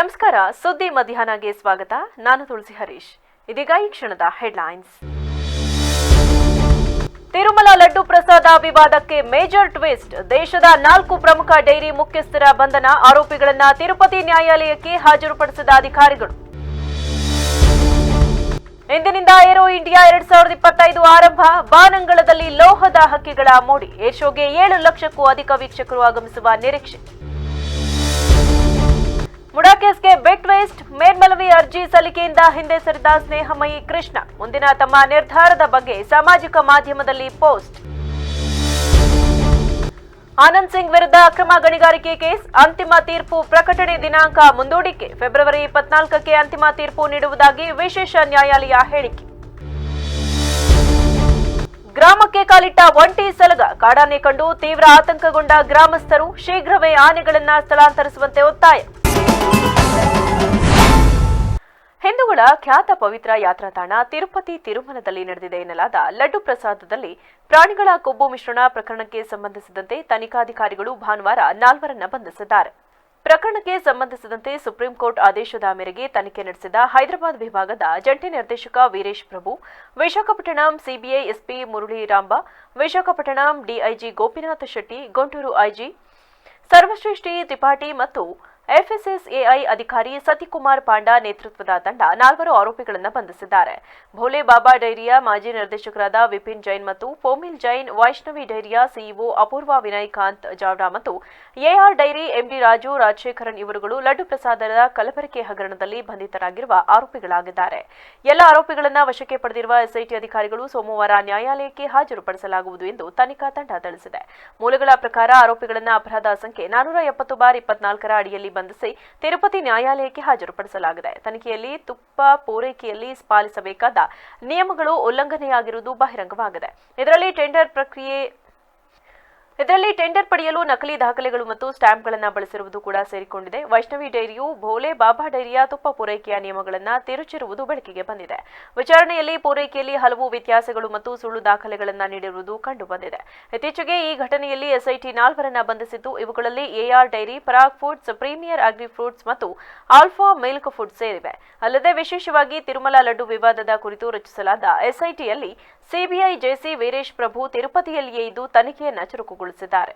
ನಮಸ್ಕಾರ, ಸುದ್ದಿ ಮಧ್ಯಾಹ್ನಗೆ ಸ್ವಾಗತ. ನಾನು ತುಳಸಿ ಹರೀಶ್. ಇದೀಗ ಈ ಕ್ಷಣದ ಹೆಡ್ಲೈನ್ಸ್. ತಿರುಮಲ ಲಡ್ಡು ಪ್ರಸಾದ ವಿವಾದಕ್ಕೆ ಮೇಜರ್ ಟ್ವಿಸ್ಟ್. ದೇಶದ ನಾಲ್ಕು ಪ್ರಮುಖ ಡೈರಿ ಮುಖ್ಯಸ್ಥರ ಬಂಧನ ಆರೋಪಿಗಳನ್ನ ತಿರುಪತಿ ನ್ಯಾಯಾಲಯಕ್ಕೆ ಹಾಜರುಪಡಿಸಿದ ಅಧಿಕಾರಿಗಳು. ಇಂದಿನಿಂದ ಏರೋ ಇಂಡಿಯಾ ಎರಡ್ ಸಾವಿರದ ಇಪ್ಪತ್ತೈದು ಆರಂಭ. ಬಾನಂಗಳದಲ್ಲಿ ಲೋಹದ ಹಕ್ಕಿಗಳ ಮೋಡಿ. ಏರ್ ಶೋಗೆ ಏಳು ಲಕ್ಷಕ್ಕೂ ಅಧಿಕ ವೀಕ್ಷಕರು ಆಗಮಿಸುವ ನಿರೀಕ್ಷೆ. ಮುಡಾ ಕೇಸ್ಗೆ ಬಿಗ್ ಮೇಲ್ಮನವಿ ಅರ್ಜಿ ಸಲ್ಲಿಕೆಯಿಂದ ಹಿಂದೆ ಸರಿದ ಸ್ನೇಹಮಯಿ ಕೃಷ್ಣ. ಮುಂದಿನ ತಮ್ಮ ನಿರ್ಧಾರದ ಬಗ್ಗೆ ಸಾಮಾಜಿಕ ಮಾಧ್ಯಮದಲ್ಲಿ ಪೋಸ್ಟ್. ಆನಂದ್ ಸಿಂಗ್ ವಿರುದ್ಧ ಅಕ್ರಮ ಗಣಿಗಾರಿಕೆ ಕೇಸ್, ಅಂತಿಮ ತೀರ್ಪು ಪ್ರಕಟಣೆ ದಿನಾಂಕ ಮುಂದೂಡಿಕೆ. ಫೆಬ್ರವರಿ ಇಪ್ಪತ್ನಾಲ್ಕಕ್ಕೆ ಅಂತಿಮ ತೀರ್ಪು ನೀಡುವುದಾಗಿ ವಿಶೇಷ ನ್ಯಾಯಾಲಯ ಹೇಳಿಕೆ. ಗ್ರಾಮಕ್ಕೆ ಕಾಲಿಟ್ಟ ಒಂಟಿ ಸಲಗ, ಕಾಡಾನೆ ಕಂಡು ತೀವ್ರ ಆತಂಕಗೊಂಡ ಗ್ರಾಮಸ್ಥರು ಶೀಘ್ರವೇ ಆನೆಗಳನ್ನ ಸ್ಥಳಾಂತರಿಸುವಂತೆ ಒತ್ತಾಯ. ಹಿಂದೂಗಳ ಖ್ಯಾತ ಪವಿತ್ರ ಯಾತ್ರಾ ತಾಣ ತಿರುಪತಿ ತಿರುಮಲದಲ್ಲಿ ನಡೆದಿದೆ ಎನ್ನಲಾದ ಲಡ್ಡು ಪ್ರಸಾದದಲ್ಲಿ ಪ್ರಾಣಿಗಳ ಕೊಬ್ಬು ಮಿಶ್ರಣ ಪ್ರಕರಣಕ್ಕೆ ಸಂಬಂಧಿಸಿದಂತೆ ತನಿಖಾಧಿಕಾರಿಗಳು ಭಾನುವಾರ ನಾಲ್ವರನ್ನ ಬಂಧಿಸಿದ್ದಾರೆ. ಪ್ರಕರಣಕ್ಕೆ ಸಂಬಂಧಿಸಿದಂತೆ ಸುಪ್ರೀಂ ಕೋರ್ಟ್ ಆದೇಶದ ಮೇರೆಗೆ ತನಿಖೆ ನಡೆಸಿದ ಹೈದರಾಬಾದ್ ವಿಭಾಗದ ಜಂಟಿ ನಿರ್ದೇಶಕ Veeresh Prabhu, Visakhapatnam CBI SP Muraliramba, Visakhapatnam DIG Gopinath Shetty, Guntur IG Sarvashreshth Tripathi ಮತ್ತು ಎಫ್ಎಸ್ಎಸ್ಎಐ ಅಧಿಕಾರಿ ಸತಿಕುಮಾರ್ ಪಾಂಡಾ ನೇತೃತ್ವದ ತಂಡ ನಾಲ್ವರು ಆರೋಪಿಗಳನ್ನು ಬಂಧಿಸಿದ್ದಾರೆ. ಭೋಲೆ ಬಾಬಾ ಡೈರಿಯ ಮಾಜಿ ನಿರ್ದೇಶಕರಾದ ವಿಪಿನ್ ಜೈನ್ ಮತ್ತು ಪೋಮಿಲ್ ಜೈನ್, ವೈಷ್ಣವಿ ಡೈರಿಯ ಸಿಇಒ ಅಪೂರ್ವ ವಿನಯ್ ಕಾಂತ್ ಜಾವ್ಡಾ ಮತ್ತು AR dairy MD Raju Rajasekaran ಇವರುಗಳು ಲಡ್ಡು ಪ್ರಸಾದರ ಕಲಬೆರಕೆ ಹಗರಣದಲ್ಲಿ ಬಂಧಿತರಾಗಿರುವ ಆರೋಪಿಗಳಾಗಿದ್ದಾರೆ. ಎಲ್ಲ ಆರೋಪಿಗಳನ್ನು ವಶಕ್ಕೆ ಪಡೆದಿರುವ ಎಸ್ಐಟಿ ಅಧಿಕಾರಿಗಳು ಸೋಮವಾರ ನ್ಯಾಯಾಲಯಕ್ಕೆ ಹಾಜರುಪಡಿಸಲಾಗುವುದು ಎಂದು ತನಿಖಾ ತಂಡ ತಿಳಿಸಿದೆ. ಮೂಲಗಳ ಪ್ರಕಾರ ಆರೋಪಿಗಳನ್ನು ಅಪರಾಧ ಸಂಖ್ಯೆ ನಾನೂರ ಎಪ್ಪತ್ತು ಬಾರ್ ಇಪ್ಪತ್ನಾಲ್ಕರ ಅಡಿಯಲ್ಲಿ ಬಂಧಿಸಿ ತಿರುಪತಿ ನ್ಯಾಯಾಲಯಕ್ಕೆ ಹಾಜರುಪಡಿಸಲಾಗಿದೆ. ತನಿಖೆಯಲ್ಲಿ ತುಪ್ಪ ಪೂರೈಕೆಯಲ್ಲಿ ಪಾಲಿಸಬೇಕಾದ ನಿಯಮಗಳು ಉಲ್ಲಂಘನೆಯಾಗಿರುವುದು ಬಹಿರಂಗವಾಗಿದೆ. ಇದರಲ್ಲಿ ಟೆಂಡರ್ ಪ್ರಕ್ರಿಯೆ ಇದರಲ್ಲಿ ಟೆಂಡರ್ ಪಡೆಯಲು ನಕಲಿ ದಾಖಲೆಗಳು ಮತ್ತು ಸ್ಟಾಂಪ್ಗಳನ್ನು ಬಳಸಿರುವುದು ಕೂಡ ಸೇರಿಕೊಂಡಿದೆ. ವೈಷ್ಣವಿ ಡೈರಿಯು, ಭೋಲೆ, ಬಾಬಾ ಡೈರಿಯ, ತುಪ್ಪ ಪೂರೈಕೆಯ ನಿಯಮಗಳನ್ನು ತಿರುಚಿರುವುದು ಬೆಳಕಿಗೆ ಬಂದಿದೆ. ವಿಚಾರಣೆಯಲ್ಲಿ ಪೂರೈಕೆಯಲ್ಲಿ ಹಲವು ವ್ಯತ್ಯಾಸಗಳು ಮತ್ತು ಸುಳ್ಳು ದಾಖಲೆಗಳನ್ನು ನೀಡಿರುವುದು ಕಂಡುಬಂದಿದೆ. ಇತ್ತೀಚೆಗೆ ಈ ಘಟನೆಯಲ್ಲಿ ಎಸ್ಐಟಿ ನಾಲ್ವರನ್ನ ಬಂಧಿಸಿದ್ದು, ಇವುಗಳಲ್ಲಿ AR Dairy, Parag Foods, Premier Agri Fruits ಮತ್ತು ಆಲ್ಫಾ ಮಿಲ್ಕ್ ಫುಡ್ ಸೇರಿವೆ. ಅಲ್ಲದೆ ವಿಶೇಷವಾಗಿ ತಿರುಮಲ ಲಡ್ಡು ವಿವಾದದ ಕುರಿತು ರಚಿಸಲಾದ ಎಸ್ಐಟಿಯಲ್ಲಿ ಸಿಬಿಐ ಜೆಸಿ ವೀರೇಶ್ ಪ್ರಭು ತಿರುಪತಿಯಲ್ಲಿಯೇ ಇದ್ದು, ತನಿಖೆಯನ್ನ ಚುರುಕುಗೊಳಿಸಿದ್ದಾರೆ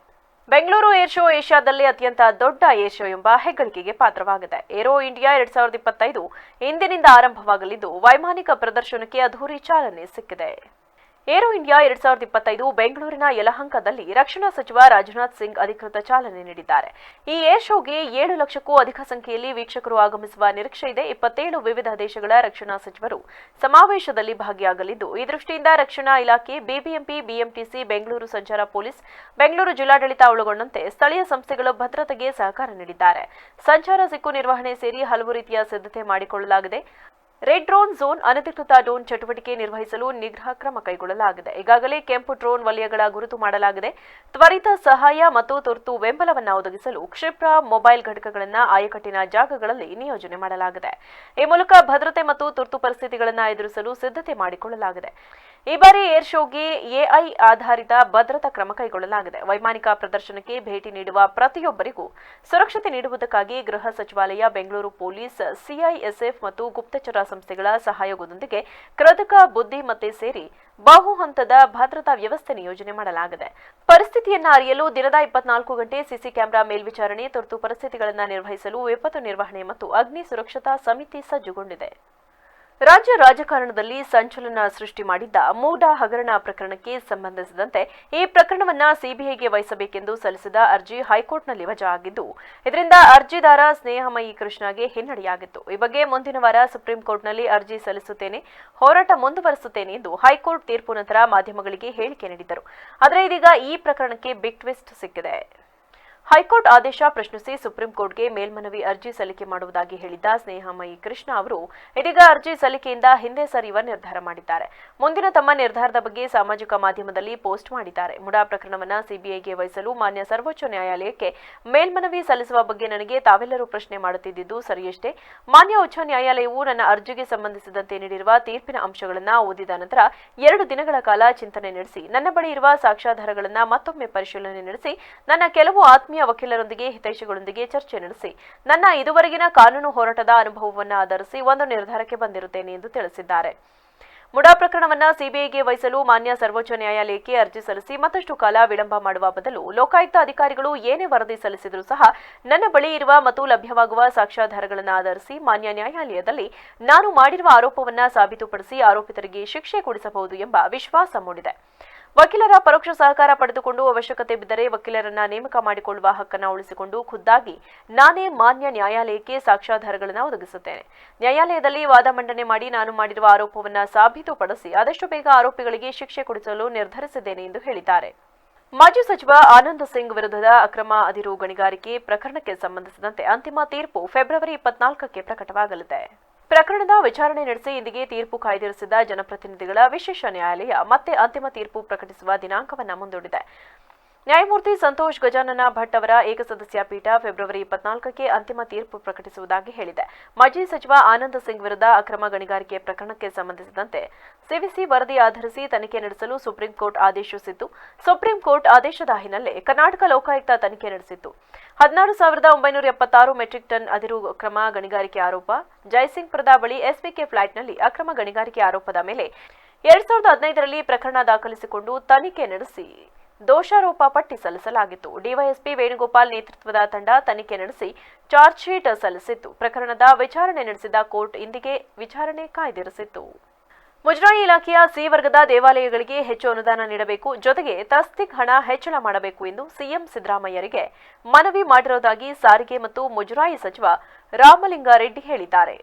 ಬೆಂಗಳೂರು ಏರ್ ಶೋ ಏಷ್ಯಾದಲ್ಲಿ ಅತ್ಯಂತ ದೊಡ್ಡ ಏರ್ ಶೋ ಎಂಬ ಹೆಗ್ಗಳಿಕೆಗೆ ಪಾತ್ರವಾಗಿದೆ. ಏರೋ ಇಂಡಿಯಾ ಎರಡ್ ಸಾವಿರದ ಇಪ್ಪತ್ತೈದು ಇಂದಿನಿಂದ ಆರಂಭವಾಗಲಿದ್ದು, ವೈಮಾನಿಕ ಪ್ರದರ್ಶನಕ್ಕೆ ಅಧೂರಿ ಚಾಲನೆ ಸಿಕ್ಕಿದೆ. ಏರೋ ಇಂಡಿಯಾ ಎರಡ್ ಸಾವಿರದ ಇಪ್ಪತ್ತೈದು ಬೆಂಗಳೂರಿನ ಯಲಹಂಕದಲ್ಲಿ ರಕ್ಷಣಾ ಸಚಿವ ರಾಜನಾಥ್ ಸಿಂಗ್ ಅಧಿಕೃತ ಚಾಲನೆ ನೀಡಿದ್ದಾರೆ. ಈ ಏರ್ ಶೋಗೆ ಏಳು ಲಕ್ಷಕ್ಕೂ ಅಧಿಕ ಸಂಖ್ಯೆಯಲ್ಲಿ ವೀಕ್ಷಕರು ಆಗಮಿಸುವ ನಿರೀಕ್ಷೆ ಇದೆ. ಇಪ್ಪತ್ತೇಳು ವಿವಿಧ ದೇಶಗಳ ರಕ್ಷಣಾ ಸಚಿವರು ಸಮಾವೇಶದಲ್ಲಿ ಭಾಗಿಯಾಗಲಿದ್ದು, ಈ ದೃಷ್ಟಿಯಿಂದ ರಕ್ಷಣಾ ಇಲಾಖೆ, ಬಿಬಿಎಂಪಿ, ಬಿಎಂಟಿಸಿ, ಬೆಂಗಳೂರು ಸಂಚಾರ ಪೊಲೀಸ್, ಬೆಂಗಳೂರು ಜಿಲ್ಲಾಡಳಿತ ಒಳಗೊಂಡಂತೆ ಸ್ಥಳೀಯ ಸಂಸ್ಥೆಗಳು ಭದ್ರತೆಗೆ ಸಹಕಾರ ನೀಡಿದ್ದಾರೆ. ಸಂಚಾರ ಸಿಕ್ಕು ನಿರ್ವಹಣೆ ಸೇರಿ ಹಲವು ರೀತಿಯ ಸಿದ್ಧತೆ ಮಾಡಿಕೊಳ್ಳಲಾಗಿದೆ. ರೆಡ್ ಡ್ರೋನ್ ಝೋನ್ ಅನಧಿಕೃತ ಡ್ರೋನ್ ಚಟುವಟಿಕೆ ನಿರ್ವಹಿಸಲು ನಿಗ್ರಹ ಕ್ರಮ ಕೈಗೊಳ್ಳಲಾಗಿದೆ. ಈಗಾಗಲೇ ಕೆಂಪು ಡ್ರೋನ್ ವಲಯಗಳ ಗುರುತು ಮಾಡಲಾಗಿದೆ. ತ್ವರಿತ ಸಹಾಯ ಮತ್ತು ತುರ್ತು ಬೆಂಬಲವನ್ನು ಒದಗಿಸಲು ಕ್ಷಿಪ್ರ ಮೊಬೈಲ್ ಘಟಕಗಳನ್ನು ಆಯಕಟ್ಟಿನ ಜಾಗಗಳಲ್ಲಿ ನಿಯೋಜನೆ ಮಾಡಲಾಗಿದೆ. ಈ ಮೂಲಕ ಭದ್ರತೆ ಮತ್ತು ತುರ್ತು ಪರಿಸ್ಥಿತಿಗಳನ್ನು ಎದುರಿಸಲು ಸಿದ್ಧತೆ ಮಾಡಿಕೊಳ್ಳಲಾಗಿದೆ. ಈ ಬಾರಿ ಏರ್ ಶೋಗೆ ಎಐ ಆಧಾರಿತ ಭದ್ರತಾ ಕ್ರಮ ಕೈಗೊಳ್ಳಲಾಗಿದೆ. ವೈಮಾನಿಕ ಪ್ರದರ್ಶನಕ್ಕೆ ಭೇಟಿ ನೀಡುವ ಪ್ರತಿಯೊಬ್ಬರಿಗೂ ಸುರಕ್ಷತೆ ನೀಡುವುದಕ್ಕಾಗಿ ಗೃಹ ಸಚಿವಾಲಯ, ಬೆಂಗಳೂರು ಪೊಲೀಸ್, ಸಿಐಎಸ್ಎಫ್ ಮತ್ತು ಗುಪ್ತಚರ ಸಂಸ್ಥೆಗಳ ಸಹಯೋಗದೊಂದಿಗೆ ಕೃತಕ ಬುದ್ಧಿಮತ್ತೆ ಸೇರಿ ಬಹು ಹಂತದ ಭದ್ರತಾ ವ್ಯವಸ್ಥೆ ನಿಯೋಜನೆ ಮಾಡಲಾಗಿದೆ. ಪರಿಸ್ಥಿತಿಯನ್ನು ಅರಿಯಲು ದಿನದ ಇಪ್ಪತ್ನಾಲ್ಕು ಗಂಟೆ ಸಿಸಿ ಕ್ಯಾಮೆರಾ ಮೇಲ್ವಿಚಾರಣೆ, ತುರ್ತು ಪರಿಸ್ಥಿತಿಗಳನ್ನು ನಿರ್ವಹಿಸಲು ವಿಪತ್ತು ನಿರ್ವಹಣೆ ಮತ್ತು ಅಗ್ನಿ ಸುರಕ್ಷತಾ ಸಮಿತಿ ಸಜ್ಜುಗೊಂಡಿದೆ. ರಾಜ್ಯ ರಾಜಕಾರಣದಲ್ಲಿ ಸಂಚಲನ ಸೃಷ್ಟಿ ಮಾಡಿದ್ದ ಮೂಡಾ ಹಗರಣ ಪ್ರಕರಣಕ್ಕೆ ಸಂಬಂಧಿಸಿದಂತೆ ಈ ಪ್ರಕರಣವನ್ನ ಸಿಬಿಐಗೆ ವಹಿಸಬೇಕೆಂದು ಸಲ್ಲಿಸಿದ ಅರ್ಜಿ ಹೈಕೋರ್ಟ್ನಲ್ಲಿ ವಜಾ ಆಗಿದ್ದು, ಇದರಿಂದ ಅರ್ಜಿದಾರ ಸ್ನೇಹಮಯಿ ಕೃಷ್ಣಗೆ ಹಿನ್ನಡೆಯಾಗಿತ್ತು. ಈ ಬಗ್ಗೆ ಮುಂದಿನ ವಾರ ಸುಪ್ರೀಂ ಕೋರ್ಟ್ನಲ್ಲಿ ಅರ್ಜಿ ಸಲ್ಲಿಸುತ್ತೇನೆ, ಹೋರಾಟ ಮುಂದುವರಿಸುತ್ತೇನೆ ಎಂದು ಹೈಕೋರ್ಟ್ ತೀರ್ಪು ನಂತರ ಮಾಧ್ಯಮಗಳಿಗೆ ಹೇಳಿಕೆ ನೀಡಿದ್ದರು. ಆದರೆ ಇದೀಗ ಈ ಪ್ರಕರಣಕ್ಕೆ ಬಿಗ್ ಟ್ವಿಸ್ಟ್ ಸಿಕ್ಕಿದೆ. ಹೈಕೋರ್ಟ್ ಆದೇಶ ಪ್ರಶ್ನಿಸಿ ಸುಪ್ರೀಂ ಕೋರ್ಟ್ಗೆ ಮೇಲ್ಮನವಿ ಅರ್ಜಿ ಸಲ್ಲಿಕೆ ಮಾಡುವುದಾಗಿ ಹೇಳಿದ್ದ ಸ್ನೇಹಮಯಿ ಕೃಷ್ಣ ಅವರು, ಇದೀಗ ಅರ್ಜಿ ಸಲ್ಲಿಕೆಯಿಂದ ಹಿಂದೆ ಸರಿಯುವ ನಿರ್ಧಾರ ಮಾಡಿದ್ದಾರೆ. ಮುಂದಿನ ತಮ್ಮ ನಿರ್ಧಾರದ ಬಗ್ಗೆ ಸಾಮಾಜಿಕ ಮಾಧ್ಯಮದಲ್ಲಿ ಪೋಸ್ಟ್ ಮಾಡಿದ್ದಾರೆ. ಮುಡಾ ಪ್ರಕರಣವನ್ನ ಸಿಬಿಐಗೆ ವಹಿಸಲು ಮಾನ್ಯ ಸರ್ವೋಚ್ಚ ನ್ಯಾಯಾಲಯಕ್ಕೆ ಮೇಲ್ಮನವಿ ಸಲ್ಲಿಸುವ ಬಗ್ಗೆ ನನಗೆ ತಾವೆಲ್ಲರೂ ಪ್ರಶ್ನೆ ಮಾಡುತ್ತಿದ್ದುದು ಸರಿಯಷ್ಟೇ. ಮಾನ್ಯ ಉಚ್ಚ ನ್ಯಾಯಾಲಯವು ನನ್ನ ಅರ್ಜಿಗೆ ಸಂಬಂಧಿಸಿದಂತೆ ನೀಡಿರುವ ತೀರ್ಪಿನ ಅಂಶಗಳನ್ನು ಓದಿದ ನಂತರ ಎರಡು ದಿನಗಳ ಕಾಲ ಚಿಂತನೆ ನಡೆಸಿ, ನನ್ನ ಬಳಿ ಇರುವ ಸಾಕ್ಷ್ಯಾಧಾರಗಳನ್ನು ಮತ್ತೊಮ್ಮೆ ಪರಿಶೀಲನೆ ನಡೆಸಿ, ನನ್ನ ಕೆಲವು ಆತ್ಮೀಯ ಆತ್ಮೀಯ ವಕೀಲರೊಂದಿಗೆ ಹಿತೈಷಿಗಳೊಂದಿಗೆ ಚರ್ಚೆ ನಡೆಸಿ. ನನ್ನ ಇದುವರೆಗಿನ ಕಾನೂನು ಹೋರಾಟದ ಅನುಭವವನ್ನು ಆಧರಿಸಿ ಒಂದು ನಿರ್ಧಾರಕ್ಕೆ ಬಂದಿರುತ್ತೇನೆ ಎಂದು ತಿಳಿಸಿದ್ದಾರೆ. ಮುಡಾ ಪ್ರಕರಣವನ್ನು ಸಿಬಿಐಗೆ ವಹಿಸಲು ಮಾನ್ಯ ಸರ್ವೋಚ್ಚ ನ್ಯಾಯಾಲಯಕ್ಕೆ ಅರ್ಜಿ ಸಲ್ಲಿಸಿ ಮತ್ತಷ್ಟು ಕಾಲ ವಿಳಂಬ ಮಾಡುವ ಬದಲು ಲೋಕಾಯುಕ್ತ ಅಧಿಕಾರಿಗಳು ಏನೇ ವರದಿ ಸಲ್ಲಿಸಿದರೂ ಸಹ ನನ್ನ ಬಳಿ ಇರುವ ಮತ್ತು ಲಭ್ಯವಾಗುವ ಸಾಕ್ಷ್ಯಾಧಾರಗಳನ್ನು ಆಧರಿಸಿ ಮಾನ್ಯ ನ್ಯಾಯಾಲಯದಲ್ಲಿ ನಾನು ಮಾಡಿರುವ ಆರೋಪವನ್ನು ಸಾಬೀತುಪಡಿಸಿ ಆರೋಪಿತರಿಗೆ ಶಿಕ್ಷೆ ಕೊಡಿಸಬಹುದು ಎಂಬ ವಿಶ್ವಾಸ ಮೂಡಿದೆ. ವಕೀಲರ ಪರೋಕ್ಷ ಸಹಕಾರ ಪಡೆದುಕೊಂಡು ಅವಶ್ಯಕತೆ ಬಿದ್ದರೆ ವಕೀಲರನ್ನ ನೇಮಕ ಮಾಡಿಕೊಳ್ಳುವ ಹಕ್ಕನ್ನು ಉಳಿಸಿಕೊಂಡು ಖುದ್ದಾಗಿ ನಾನೇ ಮಾನ್ಯ ನ್ಯಾಯಾಲಯಕ್ಕೆ ಸಾಕ್ಷ್ಯಾಧಾರಗಳನ್ನು ಒದಗಿಸುತ್ತೇನೆ. ನ್ಯಾಯಾಲಯದಲ್ಲಿ ವಾದ ಮಂಡನೆ ಮಾಡಿ ನಾನು ಮಾಡಿರುವ ಆರೋಪವನ್ನು ಸಾಬೀತುಪಡಿಸಿ ಆದಷ್ಟು ಬೇಗ ಆರೋಪಿಗಳಿಗೆ ಶಿಕ್ಷೆ ಕೊಡಿಸಲು ನಿರ್ಧರಿಸಿದ್ದೇನೆ ಎಂದು ಹೇಳಿದ್ದಾರೆ. ಮಾಜಿ ಸಚಿವ ಆನಂದ್ ಸಿಂಗ್ ವಿರುದ್ಧದ ಅಕ್ರಮ ಅದಿರು ಗಣಿಗಾರಿಕೆ ಪ್ರಕರಣಕ್ಕೆ ಸಂಬಂಧಿಸಿದಂತೆ ಅಂತಿಮ ತೀರ್ಪು ಫೆಬ್ರವರಿ ಇಪ್ಪತ್ನಾಲ್ಕಕ್ಕೆ ಪ್ರಕಟವಾಗಲಿದೆ. ಪ್ರಕರಣದ ವಿಚಾರಣೆ ನಡೆಸಿ ಇಂದಿಗೆ ತೀರ್ಪು ಕಾಯ್ದಿರಿಸಿದ ಜನಪ್ರತಿನಿಧಿಗಳ ವಿಶೇಷ ನ್ಯಾಯಾಲಯ ಮತ್ತೆ ಅಂತಿಮ ತೀರ್ಪು ಪ್ರಕಟಿಸುವ ದಿನಾಂಕವನ್ನು ಮುಂದೂಡಿದೆ. ನ್ಯಾಯಮೂರ್ತಿ ಸಂತೋಷ್ ಗಜಾನನ ಭಟ್ ಅವರ ಏಕಸದಸ್ಯ ಪೀಠ ಫೆಬ್ರವರಿ ಇಪ್ಪತ್ನಾಲ್ಕಕ್ಕೆ ಅಂತಿಮ ತೀರ್ಪು ಪ್ರಕಟಿಸುವುದಾಗಿ ಹೇಳಿದೆ. ಮಾಜಿ ಸಚಿವ ಆನಂದ್ ಸಿಂಗ್ ವಿರುದ್ಧ ಅಕ್ರಮ ಗಣಿಗಾರಿಕೆ ಪ್ರಕರಣಕ್ಕೆ ಸಂಬಂಧಿಸಿದಂತೆ ಸಿವಿಸಿ ವರದಿ ಆಧರಿಸಿ ತನಿಖೆ ನಡೆಸಲು ಸುಪ್ರೀಂ ಕೋರ್ಟ್ ಆದೇಶಿಸಿತ್ತು ಸುಪ್ರೀಂ ಕೋರ್ಟ್ ಆದೇಶದ ಹಿನ್ನೆಲೆ ಕರ್ನಾಟಕ ಲೋಕಾಯುಕ್ತ ತನಿಖೆ ನಡೆಸಿತ್ತು. ಹದಿನಾರು ಸಾವಿರದ ಒಂಬೈನೂರ ಎಪ್ಪತ್ತಾರು ಮೆಟ್ರಿಕ್ ಟನ್ ಅದಿರು ಅಕ್ರಮ ಗಣಿಗಾರಿಕೆ ಆರೋಪ ಜಯಸಿಂಗ್ಪುರದ ಬಳಿ ಎಸ್ಪಿಕೆ ಫ್ಲಾಟ್ನಲ್ಲಿ ಅಕ್ರಮ ಗಣಿಗಾರಿಕೆ ಆರೋಪದ ಮೇಲೆ ಎರಡ್ ಸಾವಿರದ ಹದಿನೈದರಲ್ಲಿ ಪ್ರಕರಣ ದಾಖಲಿಸಿಕೊಂಡು ತನಿಖೆ ನಡೆಸಿ. ದೋಷಾರೋಪ ಪಟ್ಟಿ ಸಲ್ಲಿಸಲಾಗಿತ್ತು. ಡಿವೈಎಸ್ಪಿ ವೇಣುಗೋಪಾಲ್ ನೇತೃತ್ವದ ತಂಡ ತನಿಖೆ ನಡೆಸಿ ಚಾರ್ಜ್ ಶೀಟ್ ಸಲ್ಲಿಸಿತ್ತು. ಪ್ರಕರಣದ ವಿಚಾರಣೆ ನಡೆಸಿದ ಕೋರ್ಟ್ ಇಂದಿಗೆ ವಿಚಾರಣೆ ಕಾಯ್ದಿರಿಸಿತ್ತು. ಮುಜರಾಯಿ ಇಲಾಖೆಯ ಸಿ ವರ್ಗದ ದೇವಾಲಯಗಳಿಗೆ ಹೆಚ್ಚು ಅನುದಾನ ನೀಡಬೇಕು. ಜೊತೆಗೆ ತಸ್ತಿಕ್ ಹಣ ಹೆಚ್ಚಳ ಮಾಡಬೇಕು ಎಂದು ಸಿಎಂ ಸಿದ್ದರಾಮಯ್ಯರಿಗೆ ಮನವಿ ಮಾಡಿರುವುದಾಗಿ ಸಾರಿಗೆ ಮತ್ತು ಮುಜರಾಯಿ ಸಚಿವ ರಾಮಲಿಂಗಾರೆಡ್ಡಿ ಹೇಳಿದ್ದಾರೆ.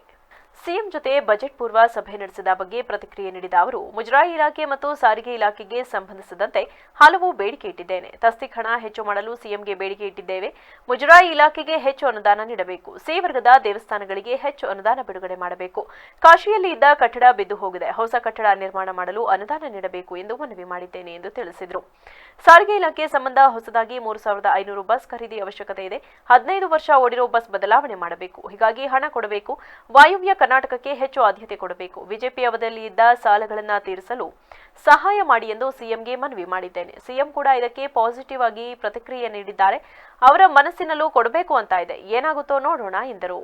ಸಿಎಂ ಜೊತೆ ಬಜೆಟ್ ಪೂರ್ವ ಸಭೆ ನಡೆಸಿದ ಬಗ್ಗೆ ಪ್ರತಿಕ್ರಿಯೆ ನೀಡಿದ ಅವರು, ಮುಜರಾಯಿ ಇಲಾಖೆ ಮತ್ತು ಸಾರಿಗೆ ಇಲಾಖೆಗೆ ಸಂಬಂಧಿಸಿದಂತೆ ಹಲವು ಬೇಡಿಕೆ ಇಟ್ಟಿದ್ದೇನೆ. ತಸ್ತಿಕ್ ಹಣ ಹೆಚ್ಚು ಮಾಡಲು ಸಿಎಂಗೆ ಬೇಡಿಕೆ ಇಟ್ಟಿದ್ದೇವೆ. ಮುಜರಾಯಿ ಇಲಾಖೆಗೆ ಹೆಚ್ಚು ಅನುದಾನ ನೀಡಬೇಕು. ಸಿ ವರ್ಗದ ದೇವಸ್ಥಾನಗಳಿಗೆ ಹೆಚ್ಚು ಅನುದಾನ ಬಿಡುಗಡೆ ಮಾಡಬೇಕು. ಕಾಶಿಯಲ್ಲಿ ಇದ್ದ ಕಟ್ಟಡ ಬಿದ್ದು ಹೋಗಿದೆ. ಹೊಸ ಕಟ್ಟಡ ನಿರ್ಮಾಣ ಮಾಡಲು ಅನುದಾನ ನೀಡಬೇಕು ಎಂದು ಮನವಿ ಮಾಡಿದ್ದೇನೆ ಎಂದು ತಿಳಿಸಿದರು. ಸಾರಿಗೆ ಇಲಾಖೆ ಸಂಬಂಧ ಹೊಸದಾಗಿ ಮೂರು ಸಾವಿರದ ಐನೂರು ಬಸ್ ಖರೀದಿ ಅವಶ್ಯಕತೆ ಇದೆ. ಹದಿನೈದು ವರ್ಷ ಓಡಿರೋ ಬಸ್ ಬದಲಾವಣೆ ಮಾಡಬೇಕು. ಹೀಗಾಗಿ ಹಣ ಕೊಡಬೇಕು. ವಾಯುವ್ಯ ಕರ್ನಾಟಕಕ್ಕೆ ಹೆಚ್ಚು ಆದ್ಯತೆ ಕೊಡಬೇಕು. ಬಿಜೆಪಿ ಅವಧಿಯಲ್ಲಿ ಇದ್ದ ಸಾಲಗಳನ್ನು ತೀರಿಸಲು ಸಹಾಯ ಮಾಡಿ ಎಂದು ಸಿಎಂಗೆ ಮನವಿ ಮಾಡಿದ್ದೇನೆ. ಸಿಎಂ ಕೂಡ ಇದಕ್ಕೆ ಪಾಸಿಟಿವ್ ಆಗಿ ಪ್ರತಿಕ್ರಿಯೆ ನೀಡಿದ್ದಾರೆ. ಅವರ ಮನಸ್ಸಿನಲ್ಲೂ ಕೊಡಬೇಕು ಅಂತ ಇದೆ. ಏನಾಗುತ್ತೋ ನೋಡೋಣ ಎಂದರು.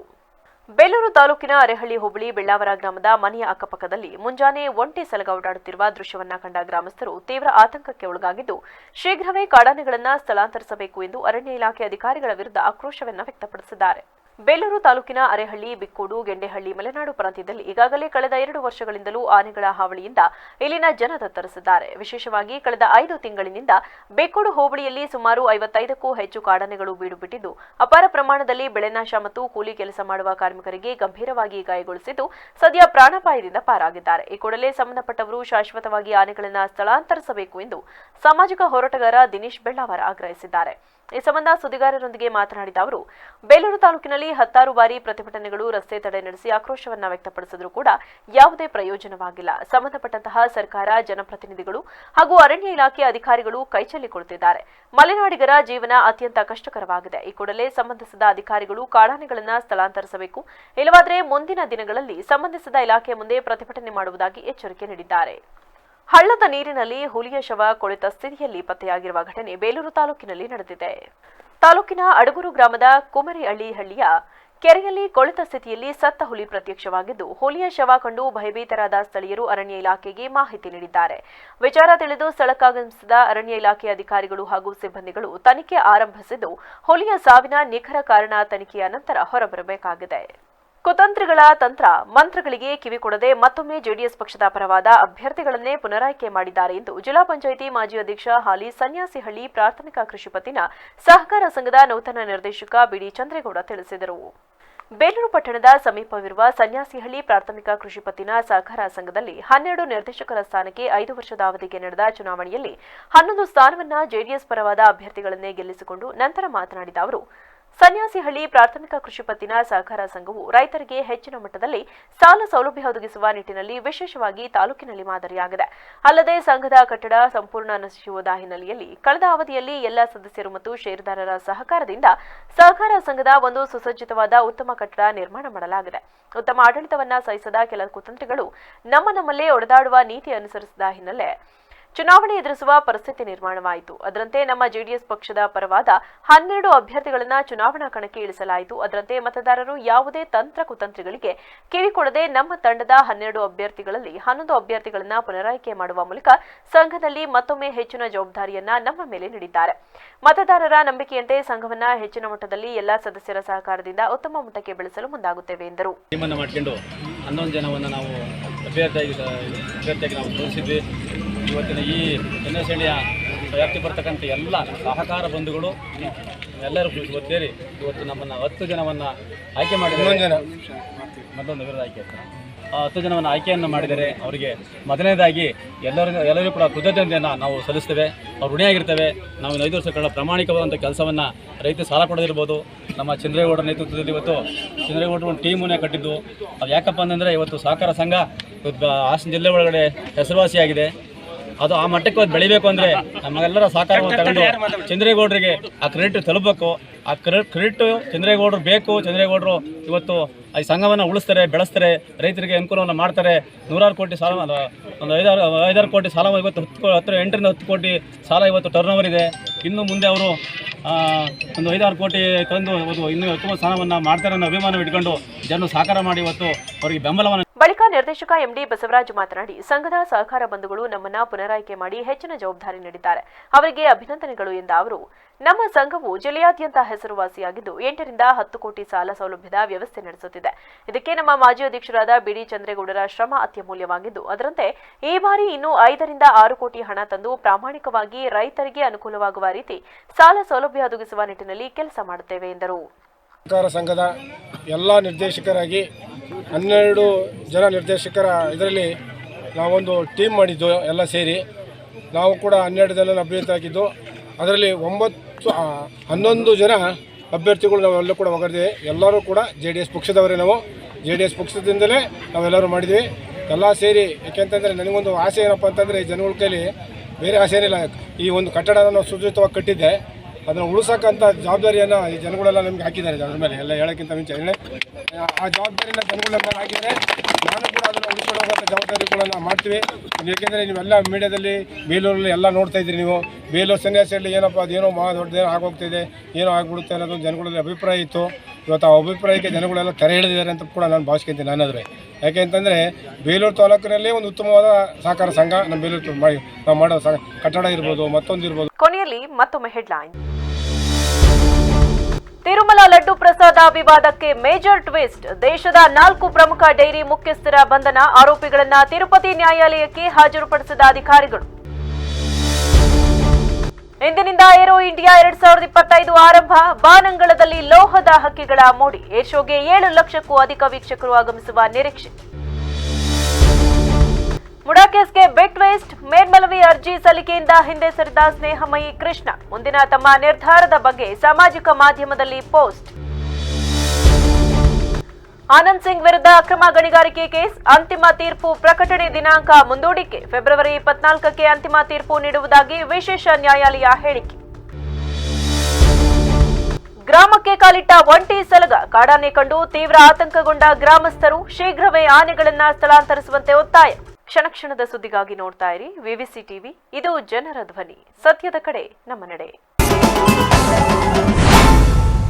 ಬೇಲೂರು ತಾಲೂಕಿನ ಅರೆಹಳ್ಳಿ ಹೋಬಳಿ ಬೆಳ್ಳಾವರ ಗ್ರಾಮದ ಮನೆಯ ಅಕ್ಕಪಕ್ಕದಲ್ಲಿ ಮುಂಜಾನೆ ಒಂಟೆ ಸಲಗ ಓಡಾಡುತ್ತಿರುವ ದೃಶ್ಯವನ್ನ ಕಂಡ ಗ್ರಾಮಸ್ಥರು ತೀವ್ರ ಆತಂಕಕ್ಕೆ ಒಳಗಾಗಿದ್ದು, ಶೀಘ್ರವೇ ಕಾಡಾನೆಗಳನ್ನು ಸ್ಥಳಾಂತರಿಸಬೇಕು ಎಂದು ಅರಣ್ಯ ಇಲಾಖೆ ಅಧಿಕಾರಿಗಳ ವಿರುದ್ಧ ಆಕ್ರೋಶವನ್ನು ವ್ಯಕ್ತಪಡಿಸಿದ್ದಾರೆ. ಬೇಲೂರು ತಾಲೂಕಿನ ಅರೆಹಳ್ಳಿ, ಬಿಕ್ಕೋಡು, ಗೆಂಡೆಹಳ್ಳಿ, ಮಲೆನಾಡು ಪ್ರಾಂತ್ಯದಲ್ಲಿ ಈಗಾಗಲೇ ಕಳೆದ ಎರಡು ವರ್ಷಗಳಿಂದಲೂ ಆನೆಗಳ ಹಾವಳಿಯಿಂದ ಇಲ್ಲಿನ ಜನ ತತ್ತರಿಸಿದ್ದಾರೆ. ವಿಶೇಷವಾಗಿ ಕಳೆದ ಐದು ತಿಂಗಳಿನಿಂದ ಬೇಕೋಡು ಹೋಬಳಿಯಲ್ಲಿ ಸುಮಾರು ಐವತ್ತೈದಕ್ಕೂ ಹೆಚ್ಚು ಕಾಡಾನೆಗಳು ಬೀಡುಬಿಟ್ಟಿದ್ದು, ಅಪಾರ ಪ್ರಮಾಣದಲ್ಲಿ ಬೆಳೆನಾಶ ಮತ್ತು ಕೂಲಿ ಕೆಲಸ ಮಾಡುವ ಕಾರ್ಮಿಕರಿಗೆ ಗಂಭೀರವಾಗಿ ಗಾಯಗೊಳಿಸಿದ್ದು, ಸದ್ಯ ಪ್ರಾಣಾಪಾಯದಿಂದ ಪಾರಾಗಿದ್ದಾರೆ. ಈ ಕೂಡಲೇ ಸಂಬಂಧಪಟ್ಟವರು ಶಾಶ್ವತವಾಗಿ ಆನೆಗಳನ್ನು ಸ್ಥಳಾಂತರಿಸಬೇಕು ಎಂದು ಸಾಮಾಜಿಕ ಹೋರಾಟಗಾರ ದಿನೇಶ್ ಬೆಳ್ಳಾವರ ಆಗ್ರಹಿಸಿದ್ದಾರೆ. ಈ ಸಂಬಂಧ ಸುದ್ದಿಗಾರರೊಂದಿಗೆ ಮಾತನಾಡಿದ ಅವರು, ಬೇಲೂರು ತಾಲೂಕಿನಲ್ಲಿ ಹತ್ತಾರು ಬಾರಿ ಪ್ರತಿಭಟನೆಗಳು ರಸ್ತೆ ತಡೆ ನಡೆಸಿ ಆಕ್ರೋಶವನ್ನ ವ್ಯಕ್ತಪಡಿಸಿದರೂ ಕೂಡ ಯಾವುದೇ ಪ್ರಯೋಜನವಾಗಿಲ್ಲ. ಸಂಬಂಧಪಟ್ಟಂತಹ ಸರ್ಕಾರ, ಜನಪ್ರತಿನಿಧಿಗಳು ಹಾಗೂ ಅರಣ್ಯ ಇಲಾಖೆ ಅಧಿಕಾರಿಗಳು ಕೈಚೆಲ್ಲಿಕೊಳ್ಳುತ್ತಿದ್ದಾರೆ ಮಲೆನಾಡಿಗರ ಜೀವನ ಅತ್ಯಂತ ಕಷ್ಟಕರವಾಗಿದೆ. ಈ ಕೂಡಲೇ ಸಂಬಂಧಿಸಿದ ಅಧಿಕಾರಿಗಳು ಕಾಡಾನೆಗಳನ್ನು ಸ್ಥಳಾಂತರಿಸಬೇಕು. ಇಲ್ಲವಾದರೆ ಮುಂದಿನ ದಿನಗಳಲ್ಲಿ ಸಂಬಂಧಿಸಿದ ಇಲಾಖೆ ಮುಂದೆ ಪ್ರತಿಭಟನೆ ಮಾಡುವುದಾಗಿ ಎಚ್ಚರಿಕೆ ನೀಡಿದ್ದಾರೆ. ಹಳ್ಳದ ನೀರಿನಲ್ಲಿ ಹುಲಿಯ ಶವ ಕೊಳಿತ ಸ್ಥಿತಿಯಲ್ಲಿ ಪತ್ತೆಯಾಗಿರುವ ಘಟನೆ ಬೇಲೂರು ತಾಲೂಕಿನಲ್ಲಿ ನಡೆದಿದೆ. ತಾಲೂಕಿನ ಅಡಗೂರು ಗ್ರಾಮದ ಕುಮರಿಹಳ್ಳಿ ಹಳ್ಳಿಯ ಕೆರೆಯಲ್ಲಿ ಕೊಳೆತ ಸ್ಥಿತಿಯಲ್ಲಿ ಸತ್ತ ಹುಲಿ ಪ್ರತ್ಯಕ್ಷವಾಗಿದ್ದು, ಹುಲಿಯ ಶವ ಕಂಡು ಭಯಭೀತರಾದ ಸ್ಥಳೀಯರು ಅರಣ್ಯ ಇಲಾಖೆಗೆ ಮಾಹಿತಿ ನೀಡಿದ್ದಾರೆ. ವಿಚಾರ ತಿಳಿದು ಸ್ಥಳಕ್ಕಾಗಮಿಸಿದ ಅರಣ್ಯ ಇಲಾಖೆ ಅಧಿಕಾರಿಗಳು ಹಾಗೂ ಸಿಬ್ಬಂದಿಗಳು ತನಿಖೆ ಆರಂಭಿಸಿದ್ದು, ಹುಲಿಯ ಸಾವಿನ ನಿಖರ ಕಾರಣ ತನಿಖೆಯ ನಂತರ ಹೊರಬರಬೇಕಾಗಿದೆ. ಕುತಂತ್ರಿಗಳ ತಂತ್ರ. ಮಂತ್ರಗಳಿಗೆ ಕಿವಿ ಕೊಡದೆ ಮತ್ತೊಮ್ಮೆ ಜೆಡಿಎಸ್ ಪಕ್ಷದ ಪರವಾದ ಅಭ್ಯರ್ಥಿಗಳನ್ನೇ ಪುನರಾಯ್ಕೆ ಮಾಡಿದ್ದಾರೆ ಎಂದು ಜಿಲ್ಲಾ ಪಂಚಾಯಿತಿ ಮಾಜಿ ಅಧ್ಯಕ್ಷ ಹಾಲಿ ಸನ್ಯಾಸಿಹಳ್ಳಿ ಪ್ರಾಥಮಿಕ ಕೃಷಿ ಪತ್ತಿನ ಸಹಕಾರ ಸಂಘದ ನೂತನ ನಿರ್ದೇಶಕ ಬಿಡಿ ಚಂದ್ರೇಗೌಡ ತಿಳಿಸಿದರು. ಬೇಲೂರು ಪಟ್ಟಣದ ಸಮೀಪವಿರುವ ಸನ್ಯಾಸಿಹಳ್ಳಿ ಪ್ರಾಥಮಿಕ ಕೃಷಿ ಪತ್ತಿನ ಸಹಕಾರ ಸಂಘದಲ್ಲಿ ಹನ್ನೆರಡು ನಿರ್ದೇಶಕರ ಸ್ಥಾನಕ್ಕೆ ಐದು ವರ್ಷದ ಅವಧಿಗೆ ನಡೆದ ಚುನಾವಣೆಯಲ್ಲಿ ಹನ್ನೊಂದು ಸ್ಥಾನವನ್ನ ಜೆಡಿಎಸ್ ಪರವಾದ ಅಭ್ಯರ್ಥಿಗಳನ್ನೇ ಗೆಲ್ಲಿಸಿಕೊಂಡು ನಂತರ ಮಾತನಾಡಿದ ಅವರು ಸನ್ಯಾಸಿಹಳ್ಳಿ ಪ್ರಾಥಮಿಕ ಕೃಷಿ ಪತ್ತಿನ ಸಹಕಾರ ಸಂಘವು ರೈತರಿಗೆ ಹೆಚ್ಚಿನ ಮಟ್ಟದಲ್ಲಿ ಸಾಲ ಸೌಲಭ್ಯ ಒದಗಿಸುವ ನಿಟ್ಟಿನಲ್ಲಿ ವಿಶೇಷವಾಗಿ ತಾಲೂಕಿನಲ್ಲಿ ಮಾದರಿಯಾಗಿದೆ. ಅಲ್ಲದೆ ಸಂಘದ ಕಟ್ಟಡ ಸಂಪೂರ್ಣ ನಶಿಸುವುದ ಹಿನ್ನೆಲೆಯಲ್ಲಿ ಕಳೆದ ಅವಧಿಯಲ್ಲಿ ಎಲ್ಲ ಸದಸ್ಯರು ಮತ್ತು ಷೇರುದಾರರ ಸಹಕಾರದಿಂದ ಸಹಕಾರ ಸಂಘದ ಒಂದು ಸುಸಜ್ಜಿತವಾದ ಉತ್ತಮ ಕಟ್ಟಡ ನಿರ್ಮಾಣ ಮಾಡಲಾಗಿದೆ. ಉತ್ತಮ ಆಡಳಿತವನ್ನ ಸಹಿಸದ ಕೆಲ ಕುತಂತ್ರಿಗಳು ನಮ್ಮ ನಮ್ಮಲ್ಲೇ ಒಡೆದಾಡುವ ನೀತಿ ಅನುಸರಿಸಿದ ಹಿನ್ನೆಲೆ ಚುನಾವಣೆ ಎದುರಿಸುವ ಪರಿಸ್ಥಿತಿ ನಿರ್ಮಾಣವಾಯಿತು. ಅದರಂತೆ ನಮ್ಮ ಜೆಡಿಎಸ್ ಪಕ್ಷದ ಪರವಾದ ಹನ್ನೆರಡು ಅಭ್ಯರ್ಥಿಗಳನ್ನು ಚುನಾವಣಾ ಕಣಕ್ಕೆ ಇಳಿಸಲಾಯಿತು. ಅದರಂತೆ ಮತದಾರರು ಯಾವುದೇ ತಂತ್ರ ಕುತಂತ್ರಿಗಳಿಗೆ ಕಿವಿಕೊಡದೆ ನಮ್ಮ ತಂಡದ ಹನ್ನೆರಡು ಅಭ್ಯರ್ಥಿಗಳಲ್ಲಿ ಹನ್ನೊಂದು ಅಭ್ಯರ್ಥಿಗಳನ್ನು ಪುನರಾಯ್ಕೆ ಮಾಡುವ ಮೂಲಕ ಸಂಘದಲ್ಲಿ ಮತ್ತೊಮ್ಮೆ ಹೆಚ್ಚಿನ ಜವಾಬ್ದಾರಿಯನ್ನ ನಮ್ಮ ಮೇಲೆ ನೀಡಿದ್ದಾರೆ. ಮತದಾರರ ನಂಬಿಕೆಯಂತೆ ಸಂಘವನ್ನ ಹೆಚ್ಚಿನ ಮಟ್ಟದಲ್ಲಿ ಎಲ್ಲಾ ಸದಸ್ಯರ ಸಹಕಾರದಿಂದ ಉತ್ತಮ ಮಟ್ಟಕ್ಕೆ ಬೆಳೆಸಲು ಮುಂದಾಗುತ್ತೇವೆ ಎಂದರು. ಹನ್ನೊಂದು ಜನವನ್ನು ನಾವು ಅಭ್ಯರ್ಥಿಯಾಗಿ ಅಭ್ಯರ್ಥಿಯಾಗಿ ನಾವು ತೋರಿಸಿದ್ವಿ ಇವತ್ತಿನ ಈ ಜನಸೇನೆಯ ವ್ಯಾಪ್ತಿ ಬರ್ತಕ್ಕಂಥ ಎಲ್ಲ ಸಹಕಾರ ಬಂಧುಗಳು ಎಲ್ಲರೂ ಸೇರಿ ಇವತ್ತು ನಮ್ಮನ್ನು ಹತ್ತು ಜನವನ್ನು ಆಯ್ಕೆ ಮಾಡಿದ್ದಾರೆ. ಮತ್ತೊಂದು ವಿರೋಧ ಆಯ್ಕೆ ಹತ್ತು ಜನವನ್ನು ಆಯ್ಕೆಯನ್ನು ಮಾಡಿದರೆ ಅವರಿಗೆ ಮೊದಲನೇದಾಗಿ ಎಲ್ಲರಿಗೂ ಎಲ್ಲರಿಗೂ ಕೂಡ ಕೃತಜ್ಞತೆಯನ್ನು ನಾವು ಸಲ್ಲಿಸ್ತೇವೆ. ಅವ್ರು ಋಣಿಯಾಗಿರ್ತೇವೆ. ನಾವು ಇನ್ನು ಐದು ವರ್ಷಗಳ ಪ್ರಾಮಾಣಿಕವಾದಂಥ ಕೆಲಸವನ್ನು ರೈತ ಸಾಲ ಕೊಡೋದಿರ್ಬೋದು. ನಮ್ಮ ಚಂದ್ರೇಗೌಡರ ನೇತೃತ್ವದಲ್ಲಿ ಇವತ್ತು ಚಂದ್ರೇಗೌಡರು ಒಂದು ಟೀಮನ್ನೇ ಕಟ್ಟಿದ್ದು. ಅದು ಯಾಕಪ್ಪ ಅಂತಂದರೆ ಇವತ್ತು ಸಹಕಾರ ಸಂಘ ಹಾಸನ ಜಿಲ್ಲೆ ಒಳಗಡೆ ಹೆಸರುವಾಸಿಯಾಗಿದೆ. ಅದು ಆ ಮಟ್ಟಕ್ಕೆ ಅದು ಬೆಳಿಬೇಕು ಅಂದರೆ ನಮಗೆಲ್ಲರ ಸಹಕಾರವನ್ನು ತಗೊಂಡು ಚಂದ್ರೇಗೌಡರಿಗೆ ಆ ಕ್ರೆಡಿಟ್ ತಲುಪಬೇಕು. ಆ ಕ್ರೆಡಿಟ್ ಚಂದ್ರೇಗೌಡರು ಬೇಕು. ಚಂದ್ರೇಗೌಡರು ಇವತ್ತು ಈ ಸಂಘವನ್ನು ಉಳಿಸ್ತಾರೆ ಬೆಳೆಸ್ತಾರೆ ರೈತರಿಗೆ ಅನುಕೂಲವನ್ನು ಮಾಡ್ತಾರೆ. ನೂರಾರು ಕೋಟಿ ಸಾಲ ಒಂದು ಐದಾರು ಐದಾರು ಕೋಟಿ ಸಾಲ ಇವತ್ತು ಹತ್ತು ಹತ್ತು ಎಂಟರಿಂದ ಹತ್ತು ಕೋಟಿ ಸಾಲ ಇವತ್ತು ಟರ್ನ್ ಓವರ್ ಇದೆ. ಇನ್ನು ಮುಂದೆ ಅವರು ಒಂದು ಐದಾರು ಕೋಟಿ ತಂದು ಒಂದು ಇನ್ನೂ ಉತ್ತಮ ಸ್ಥಾನವನ್ನು ಮಾಡ್ತಾರೆ ಅನ್ನೋ ಅಭಿಮಾನ ಇಟ್ಕೊಂಡು ಜನರು ಸಹಕಾರ ಮಾಡಿ ಇವತ್ತು ಅವರಿಗೆ ಬೆಂಬಲವನ್ನು ಬಳಿಕ ನಿರ್ದೇಶಕ ಎಂಡಿ ಬಸವರಾಜ್ ಮಾತನಾಡಿ, ಸಂಘದ ಸಹಕಾರ ಬಂಧುಗಳು ನಮ್ಮನ್ನ ಪುನರಾಯ್ಕೆ ಮಾಡಿ ಹೆಚ್ಚಿನ ಜವಾಬ್ದಾರಿ ನೀಡಿದ್ದಾರೆ. ಅವರಿಗೆ ಅಭಿನಂದನೆಗಳು ಎಂದ ಅವರು, ನಮ್ಮ ಸಂಘವು ಜಿಲ್ಲೆಯಾದ್ಯಂತ ಹೆಸರುವಾಸಿಯಾಗಿದ್ದು, ಎಂಟರಿಂದ ಹತ್ತು ಕೋಟಿ ಸಾಲ ಸೌಲಭ್ಯದ ವ್ಯವಸ್ಥೆ ನಡೆಸುತ್ತಿದೆ. ಇದಕ್ಕೆ ನಮ್ಮ ಮಾಜಿ ಅಧ್ಯಕ್ಷರಾದ ಬಿಡಿ ಚಂದ್ರೇಗೌಡರ ಶ್ರಮ ಅತ್ಯಮೂಲ್ಯವಾಗಿದ್ದು, ಅದರಂತೆ ಈ ಬಾರಿ ಇನ್ನೂ ಐದರಿಂದ ಆರು ಕೋಟಿ ಹಣ ತಂದು ಪ್ರಾಮಾಣಿಕವಾಗಿ ರೈತರಿಗೆ ಅನುಕೂಲವಾಗುವ ರೀತಿ ಸಾಲ ಸೌಲಭ್ಯ ಒದಗಿಸುವ ನಿಟ್ಟಿನಲ್ಲಿ ಕೆಲಸ ಮಾಡುತ್ತೇವೆ ಎಂದರು. ಸಂಘದ ಎಲ್ಲ ನಿರ್ದೇಶಕರಾಗಿ ಹನ್ನೆರಡು ಜನ ನಿರ್ದೇಶಕರ ಇದರಲ್ಲಿ ನಾವೊಂದು ಟೀಮ್ ಮಾಡಿದ್ದು, ಎಲ್ಲ ಸೇರಿ. ನಾವು ಕೂಡ ಹನ್ನೆರಡು ಜನ ಅಭ್ಯರ್ಥಿ ಹಾಕಿದ್ದು ಅದರಲ್ಲಿ ಒಂಬತ್ತು ಹನ್ನೊಂದು ಜನ ಅಭ್ಯರ್ಥಿಗಳು ನಾವೆಲ್ಲ ಕೂಡ ಒಗರ್ದಿವೆ ಎಲ್ಲರೂ ಕೂಡ ಜೆ ಡಿ ಎಸ್ ಪಕ್ಷದವರೇ ನಾವು. ಜೆ ಡಿ ಎಸ್ ಪಕ್ಷದಿಂದಲೇ ನಾವೆಲ್ಲರೂ ಮಾಡಿದ್ವಿ ಎಲ್ಲ ಸೇರಿ ಯಾಕೆಂತಂದರೆ ನನಗೊಂದು ಆಸೆ ಏನಪ್ಪ ಅಂತಂದರೆ ಜನಗಳ ಕೈಲಿ ಬೇರೆ ಆಸೆ ಏನಿಲ್ಲ. ಈ ಒಂದು ಕಟ್ಟಡನ ನಾವು ಸುರಕ್ಷಿತವಾಗಿ ಕಟ್ಟಿದ್ದೆ. ಅದನ್ನು ಉಳಿಸೋಕ್ಕಂಥ ಜವಾಬ್ದಾರಿಯನ್ನು ಈ ಜನಗಳೆಲ್ಲ ನಮಗೆ ಹಾಕಿದ್ದಾರೆ ಅದ್ರ ಮೇಲೆ. ಎಲ್ಲ ಹೇಳೋಕ್ಕಿಂತ ಮುಂಚೆ ಹೇಳಿ. ಆ ಜವಾಬ್ದಾರಿನ ಜನಗಳ ಮೇಲೆ ಹಾಕಿದರೆ ನಾನು ಕೂಡ ಅದನ್ನು ಉಳಿಸ್ಕೊಳ್ಳೋಂಥ ಜವಾಬ್ದಾರಿಗಳನ್ನು ಮಾಡ್ತೀವಿ. ಏಕೆಂದರೆ ನೀವೆಲ್ಲ ಮೀಡಿಯಾದಲ್ಲಿ ಬೇಲೂರಲ್ಲಿ ಎಲ್ಲ ನೋಡ್ತಾ ಇದ್ದೀರಿ ನೀವು. ಬೇಲೂರು ಸನ್ಯಾಸಿಯಲ್ಲಿ ಏನಪ್ಪ ಅದೇನೋ ಮಹಾ ದೊಡ್ಡದೇನೋ ಆಗೋಗ್ತಿದೆ, ಏನೋ ಆಗ್ಬಿಡುತ್ತೆ ಅನ್ನೋದು ಜನಗಳಲ್ಲಿ ಅಭಿಪ್ರಾಯ ಇತ್ತು. ಇವತ್ತು ಆ ಅಭಿಪ್ರಾಯಕ್ಕೆ ಜನಗಳೆಲ್ಲ ತೆರೆ ಹಿಡಿದಿದ್ದಾರೆ ಅಂತ ಕೂಡ ನಾನು ಭಾವಿಸ್ಕೊಂತೀನಿ ನಾನಾದರೆ. ಯಾಕೆ ಅಂತಂದರೆ ಬೇಲೂರು ತಾಲೂಕಿನಲ್ಲಿ ಒಂದು ಉತ್ತಮವಾದ ಸಹಕಾರ ಸಂಘ, ನಮ್ಮ ಬೇಲೂರು ನಾವು ಮಾಡೋ ಕಟ್ಟಡ ಇರ್ಬೋದು ಮತ್ತೊಂದು ಇರ್ಬೋದು. ಕೊನೆಯಲ್ಲಿ ಮತ್ತೊಮ್ಮೆ ಹೆಡ್ಲೈನ್ ತಿರುಮಲ ಲಡ್ಡು ಪ್ರಸಾದ ವಿವಾದಕ್ಕೆ ಮೇಜರ್ ಟ್ವಿಸ್ಟ್. ದೇಶದ ನಾಲ್ಕು ಪ್ರಮುಖ ಡೈರಿ ಮುಖ್ಯಸ್ಥರ ಬಂಧನ ಆರೋಪಿಗಳನ್ನ ತಿರುಪತಿ ನ್ಯಾಯಾಲಯಕ್ಕೆ ಹಾಜರುಪಡಿಸಿದ ಅಧಿಕಾರಿಗಳು. ಇಂದಿನಿಂದ ಏರೋ ಇಂಡಿಯಾ ಎರಡ್ ಸಾವಿರದ ಇಪ್ಪತ್ತೈದು ಆರಂಭ. ಬಾನಂಗಳದಲ್ಲಿ ಲೋಹದ ಹಕ್ಕಿಗಳ ಮೋಡಿ. ಏರ್ ಶೋಗೆ ಏಳು ಲಕ್ಷಕ್ಕೂ ಅಧಿಕ ವೀಕ್ಷಕರು ಆಗಮಿಸುವ ನಿರೀಕ್ಷೆ. ಮುಡಾ ಕೇಸ್ಗೆ ಬೆಟ್ ವೇಸ್ಟ್ ಮೇಲ್ಮನವಿ ಅರ್ಜಿ ಸಲ್ಲಿಕೆಯಿಂದ ಹಿಂದೆ ಸರಿದ ಸ್ನೇಹಮಯಿ ಕೃಷ್ಣ. ಮುಂದಿನ ತಮ್ಮ ನಿರ್ಧಾರದ ಬಗ್ಗೆ ಸಾಮಾಜಿಕ ಮಾಧ್ಯಮದಲ್ಲಿ ಪೋಸ್ಟ್. ಆನಂದ್ ಸಿಂಗ್ ವಿರುದ್ಧ ಅಕ್ರಮ ಗಣಿಗಾರಿಕೆ ಕೇಸ್, ಅಂತಿಮ ತೀರ್ಪು ಪ್ರಕಟಣೆ ದಿನಾಂಕ ಮುಂದೂಡಿಕೆ. ಫೆಬ್ರವರಿ ಇಪ್ಪತ್ನಾಲ್ಕಕ್ಕೆ ಅಂತಿಮ ತೀರ್ಪು ನೀಡುವುದಾಗಿ ವಿಶೇಷ ನ್ಯಾಯಾಲಯ ಹೇಳಿಕೆ. ಗ್ರಾಮಕ್ಕೆ ಕಾಲಿಟ್ಟ ಒಂಟಿ ಸಲಗ, ಕಾಡಾನೆ ಕಂಡು ತೀವ್ರ ಆತಂಕಗೊಂಡ ಗ್ರಾಮಸ್ಥರು ಶೀಘ್ರವೇ ಆನೆಗಳನ್ನು ಸ್ಥಳಾಂತರಿಸುವಂತೆ ಒತ್ತಾಯ. ಕ್ಷಣ ಕ್ಷಣದ ಸುದ್ದಿಗಾಗಿ ನೋಡ್ತಾ ಇರಿ ವಿವಿಸಿ ಟಿವಿ ಇದು ಜನರ ಧ್ವನಿ. ಸತ್ಯದ ಕಡೆ ನಮ್ಮ ನಡೆ.